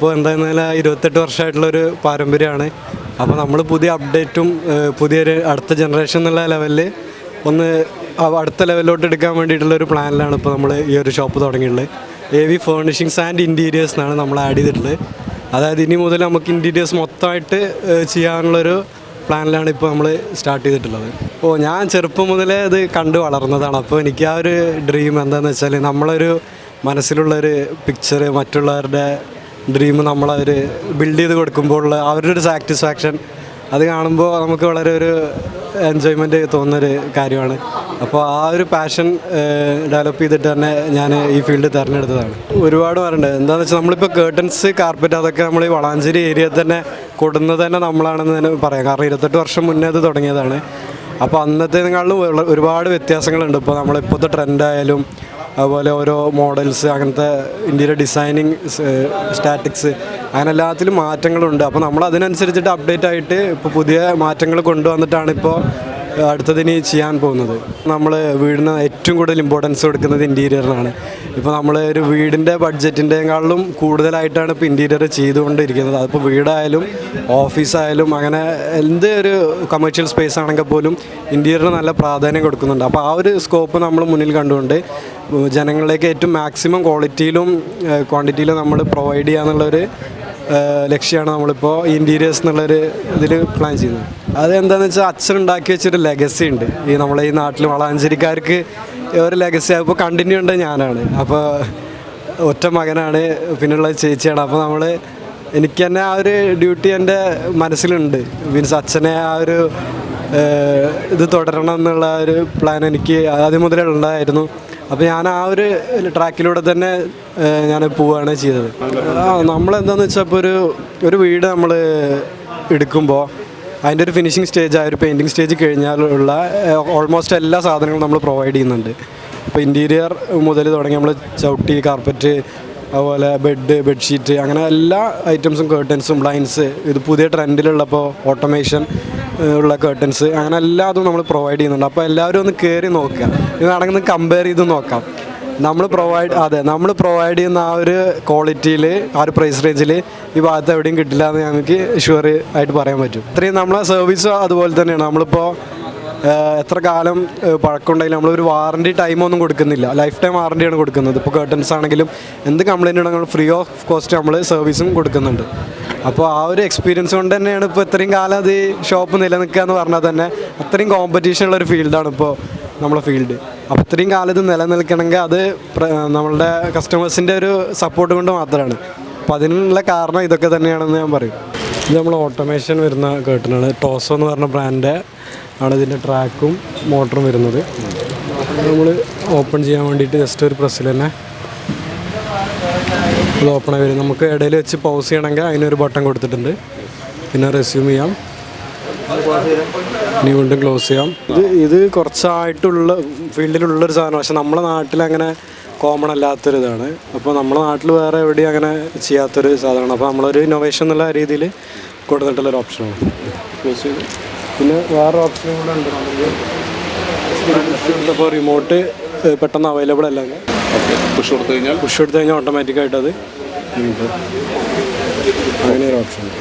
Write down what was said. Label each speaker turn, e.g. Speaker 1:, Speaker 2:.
Speaker 1: ഇപ്പോൾ എന്തായിരുന്നാലും ഇരുപത്തെട്ട് വർഷമായിട്ടുള്ളൊരു പാരമ്പര്യമാണ്. അപ്പോൾ നമ്മൾ പുതിയ അപ്ഡേറ്റും പുതിയൊരു അടുത്ത ജനറേഷൻ എന്നുള്ള ലെവലിൽ ഒന്ന് അടുത്ത ലെവലിലോട്ട് എടുക്കാൻ വേണ്ടിയിട്ടുള്ളൊരു പ്ലാനിലാണ് ഇപ്പോൾ നമ്മൾ ഈ ഒരു shop തുടങ്ങിയിട്ടുള്ളത്. A V furnishings and interiors എന്നാണ് നമ്മൾ ആഡ് ചെയ്തിട്ടുള്ളത്. അതായത് ഇനി മുതൽ നമുക്ക് ഇന്റീരിയേഴ്സ് മൊത്തമായിട്ട് ചെയ്യാനുള്ളൊരു പ്ലാനിലാണ് ഇപ്പോൾ നമ്മൾ സ്റ്റാർട്ട് ചെയ്തിട്ടുള്ളത്. ഓ ഞാൻ ചെറുപ്പം മുതലേ ഇത് കണ്ടു വളർന്നതാണ്. അപ്പോൾ എനിക്ക് ആ ഒരു ഡ്രീം എന്താണെന്ന് വെച്ചാൽ നമ്മളൊരു മനസ്സിലുള്ളൊരു പിക്ചർ മറ്റുള്ളവരുടെ ഡ്രീം നമ്മളവർ ബിൽഡ് ചെയ്ത് കൊടുക്കുമ്പോഴുള്ള അവരുടെ ഒരു സാറ്റിസ്ഫാക്ഷൻ അത് കാണുമ്പോൾ നമുക്ക് വളരെ ഒരു എൻജോയ്മെന്റ് തോന്നുന്നൊരു കാര്യമാണ്. അപ്പോൾ ആ ഒരു പാഷൻ ഡെവലപ്പ് ചെയ്തിട്ട് തന്നെ ഞാൻ ഈ ഫീൽഡ് തിരഞ്ഞെടുത്തതാണ്. ഒരുപാട് പറയുന്നുണ്ട് എന്താണെന്ന് വെച്ചാൽ നമ്മളിപ്പോൾ കേർട്ടൻസ് കാർപ്പറ്റ് അതൊക്കെ നമ്മൾ ഈ വളാഞ്ചേരി ഏരിയയിൽ തന്നെ കൊടുന്നത് തന്നെ നമ്മളാണെന്ന് തന്നെ പറയാം. കാരണം ഇരുപത്തെട്ട് വർഷം മുന്നേ അത് തുടങ്ങിയതാണ്. അപ്പോൾ അന്നത്തെ നിങ്ങളിലും ഒരുപാട് വ്യത്യാസങ്ങളുണ്ട്. ഇപ്പോൾ നമ്മളിപ്പോഴത്തെ ട്രെൻഡായാലും അതുപോലെ ഓരോ മോഡൽസ് അങ്ങനത്തെ ഇന്ത്യയുടെ ഡിസൈനിങ് സ്റ്റാറ്റിക്സ് അങ്ങനെ എല്ലാത്തിലും മാറ്റങ്ങളുണ്ട്. അപ്പോൾ നമ്മൾ അതിനനുസരിച്ചിട്ട് അപ്ഡേറ്റ് ആയിട്ട് ഇപ്പോൾ പുതിയ മാറ്റങ്ങൾ കൊണ്ടുവന്നിട്ടാണ് ഇപ്പോൾ അടുത്തതിന് ചെയ്യാൻ പോകുന്നത്. നമ്മൾ വീടിന് ഏറ്റവും കൂടുതൽ ഇമ്പോർട്ടൻസ് കൊടുക്കുന്നത് ഇന്റീരിയറിനാണ് ഇപ്പോൾ നമ്മൾ ഒരു വീടിന്റെ ബഡ്ജറ്റിന്റെക്കാളും കൂടുതലായിട്ടാണ് ഇപ്പോൾ ഇന്റീരിയർ ചെയ്തുകൊണ്ടിരിക്കുന്നത്. അതിപ്പോൾ വീടായാലും ഓഫീസായാലും അങ്ങനെ എന്ത് ഒരു കമേഴ്ഷ്യൽ സ്പേസ് ആണെങ്കിൽ പോലും ഇന്റീരിയറിന് നല്ല പ്രാധാന്യം കൊടുക്കുന്നുണ്ട്. അപ്പോൾ ആ ഒരു സ്കോപ്പ് നമ്മൾ മുന്നിൽ കണ്ടുകൊണ്ട് ജനങ്ങളിലേക്ക് ഏറ്റവും മാക്സിമം ക്വാളിറ്റിയിലും ക്വാണ്ടിറ്റിയിലും നമ്മൾ പ്രൊവൈഡ് ചെയ്യാന്നുള്ളൊരു ലക്ഷ്യമാണ് നമ്മളിപ്പോൾ ഇന്റീരിയേഴ്സ് എന്നുള്ളൊരു ഇതിൽ പ്ലാൻ ചെയ്യുന്നത്. അതെന്താണെന്ന് വെച്ചാൽ അച്ഛൻ ഉണ്ടാക്കി വെച്ചൊരു ലെഗസി ഉണ്ട്. ഈ നമ്മളെ ഈ നാട്ടിൽ വളാഞ്ചേരിക്കാർക്ക് ഒരു ലെഗസി അപ്പോൾ കണ്ടിന്യൂ ഉണ്ട് ഞാനാണ്. അപ്പോൾ ഒറ്റ മകനാണ് പിന്നെയുള്ള ചേച്ചിയാണ്. അപ്പോൾ നമ്മൾ എനിക്ക് തന്നെ ആ ഒരു ഡ്യൂട്ടി എന്റെ മനസ്സിലുണ്ട്. മീൻസ് അച്ഛനെ ആ ഒരു ഇത് തുടരണം എന്നുള്ള ഒരു പ്ലാൻ എനിക്ക് ആദ്യം മുതലേ ഉണ്ടായിരുന്നു. അപ്പോൾ ഞാൻ ആ ഒരു ട്രാക്കിലൂടെ തന്നെ ഞാൻ പോവുകയാണ് ചെയ്തത്. ആ നമ്മളെന്താണെന്ന് വെച്ചാൽ ഇപ്പോൾ ഒരു ഒരു വീട് നമ്മൾ എടുക്കുമ്പോൾ അതിന്റെ ഒരു ഫിനിഷിങ് സ്റ്റേജ് ആ ഒരു പെയിന്റിങ് സ്റ്റേജ് കഴിഞ്ഞാലുള്ള ഓൾമോസ്റ്റ് എല്ലാ സാധനങ്ങളും നമ്മൾ പ്രൊവൈഡ് ചെയ്യുന്നുണ്ട്. ഇപ്പോൾ ഇന്റീരിയർ മുതൽ തുടങ്ങി നമ്മൾ ചവിട്ടി കാർപ്പറ്റ് അതുപോലെ ബെഡ് ബെഡ്ഷീറ്റ് അങ്ങനെ എല്ലാ ഐറ്റംസും കേർട്ടൻസും ബ്ലൈൻസ് ഇത് പുതിയ ട്രെൻഡിലുള്ളപ്പോൾ ഓട്ടോമേഷൻ ഉള്ള കേർട്ടൻസ് അങ്ങനെ എല്ലാതും നമ്മൾ പ്രൊവൈഡ് ചെയ്യുന്നുണ്ട്. അപ്പോൾ എല്ലാവരും ഒന്ന് കയറി നോക്കുക. ഇത് നടക്കുന്ന കമ്പയർ ചെയ്ത് നോക്കാം. നമ്മൾ പ്രൊവൈഡ് അതെ നമ്മൾ പ്രൊവൈഡ് ചെയ്യുന്ന ആ ഒരു ക്വാളിറ്റിയിൽ ആ ഒരു പ്രൈസ് റേഞ്ചിൽ ഈ ഭാഗത്ത് എവിടെയും കിട്ടില്ല എന്ന് ഞങ്ങൾക്ക് ഷുവർ ആയിട്ട് പറയാൻ പറ്റും. ഇത്രയും നമ്മളെ സർവീസ് അതുപോലെ തന്നെയാണ്. നമ്മളിപ്പോൾ എത്ര കാലം പഴക്കമുണ്ടെങ്കിലും നമ്മളൊരു വാറണ്ടി ടൈമൊന്നും കൊടുക്കുന്നില്ല. ലൈഫ് ടൈം വാറണ്ടിയാണ് കൊടുക്കുന്നത്. ഇപ്പോൾ കേട്ടൻസ് ആണെങ്കിലും എന്ത് കംപ്ലൈന്റ് ഉണ്ടെങ്കിലും ഫ്രീ ഓഫ് കോസ്റ്റ് നമ്മൾ സർവീസും കൊടുക്കുന്നുണ്ട്. അപ്പോൾ ആ ഒരു എക്സ്പീരിയൻസ് കൊണ്ട് തന്നെയാണ് ഇപ്പോൾ ഇത്രയും കാലം അത് ഷോപ്പ് നിലനിൽക്കുക എന്ന് പറഞ്ഞാൽ തന്നെ അത്രയും കോമ്പറ്റീഷൻ ഉള്ള ഒരു ഫീൽഡാണ് ഇപ്പോൾ നമ്മളെ ഫീൽഡ് അപ്പോൾ ഇത്രയും കാലം ഇത് നിലനിൽക്കണമെങ്കിൽ അത് നമ്മളുടെ കസ്റ്റമേഴ്സിന്റെ ഒരു സപ്പോർട്ട് കൊണ്ട് മാത്രമാണ്. അപ്പോൾ അതിനുള്ള കാരണം ഇതൊക്കെ തന്നെയാണെന്ന് ഞാൻ പറയും. ഇത് നമ്മൾ ഓട്ടോമേഷൻ വരുന്ന കേട്ടനാണ് ടോസോ എന്ന് പറഞ്ഞ ബ്രാൻഡ് ആണ് ഇതിന്റെ ട്രാക്കും മോട്ടറും വരുന്നത്. നമ്മൾ ഓപ്പൺ ചെയ്യാൻ വേണ്ടിയിട്ട് ജസ്റ്റ് ഒരു പ്രസ്സിൽ തന്നെ ഇത് ഓപ്പൺ ആയി വരും. നമുക്ക് ഇടയിൽ വെച്ച് പൗസ് ചെയ്യണമെങ്കിൽ അതിനൊരു ബട്ടൺ കൊടുത്തിട്ടുണ്ട്. പിന്നെ റെസ്യൂം ചെയ്യാം. ഇനി വീണ്ടും ക്ലോസ് ചെയ്യാം. ഇത് ഇത് കുറച്ചായിട്ടുള്ള ഫീൽഡിലുള്ളൊരു സാധനം പക്ഷെ നമ്മുടെ നാട്ടിൽ അങ്ങനെ കോമൺ അല്ലാത്തൊരിതാണ്. അപ്പോൾ നമ്മുടെ നാട്ടിൽ വേറെ എവിടെയും അങ്ങനെ ചെയ്യാത്തൊരു സാധനമാണ്. അപ്പോൾ നമ്മളൊരു ഇന്നോവേഷൻ എന്നുള്ള രീതിയിൽ കൊടുത്തിട്ടുള്ളൊരു ഓപ്ഷനാണ് പിന്നെ വേറെ ഓപ്ഷൻ കൂടെ ഉണ്ട് നമുക്ക്. ഇപ്പോൾ റിമോട്ട് പെട്ടെന്ന് അവൈലബിൾ അല്ല
Speaker 2: പുഷ് കൊടുത്തു കഴിഞ്ഞാൽ?
Speaker 1: പുഷ് കൊടുത്തു കഴിഞ്ഞാൽ ഓട്ടോമാറ്റിക്കായിട്ട് അത് ഒരു ഓപ്ഷൻ ഉണ്ട്.